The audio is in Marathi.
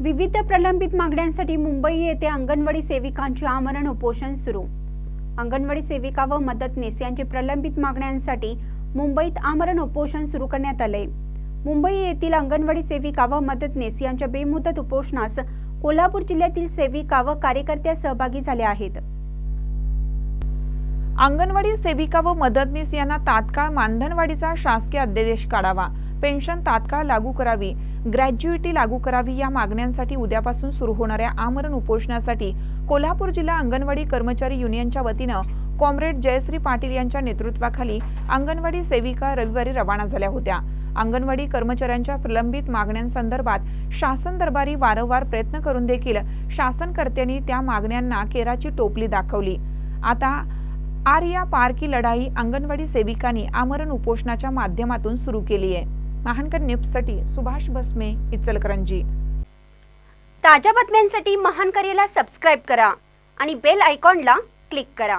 विविध प्रलंबित मागण्यांसाठी मुंबई येथे अंगणवाडी सेविकांचे आमरण उपोषण सुरू. अंगणवाडी सेविका व मदतनीस यांचे प्रलंबित मागण्यांसाठी मुंबईत आमरण उपोषण सुरू करण्यात आले. मुंबई येथील अंगणवाडी सेविका व मदतनीस यांच्या बेमुदत उपोषणास कोल्हापूर जिल्ह्यातील सेविका व कार्यकर्त्या सहभागी झाल्या आहेत. अंगणवाडी सेविका व मदतनीस यांना तात्काळ मानधनवाढीचा शासकीय अध्यादेश काढावा. पेन्शन तात्काळ लागू करावी ग्रॅज्युएटी लागू करावी या मागण्यांसाठी उद्यापासून सुरू होणाऱ्या आमरण उपोषणासाठी कोल्हापूर जिल्हा अंगणवाडी कर्मचारी युनियनच्या वतीनं कॉम्रेड जयश्री पाटील यांच्या नेतृत्वाखाली अंगणवाडी सेविका रविवारी रवाना झाल्या होत्या. अंगणवाडी कर्मचाऱ्यांच्या प्रलंबित मागण्यांसंदर्भात शासन दरबारी वारंवार प्रयत्न करून देखील शासनकर्त्यांनी त्या मागण्यांना केराची टोपली दाखवली. आता आर्या पार की लढाई अंगणवाडी सेविकांनी आमरण उपोषणाच्या माध्यमातून सुरू केली आहे महानकर न्यूजसाठी सुभाष भस्मे इचलकरंजी. ताज्या बातम्यांसाठी महानकरेला सबस्क्राईब करा आणि बेल आयकॉनला क्लिक करा.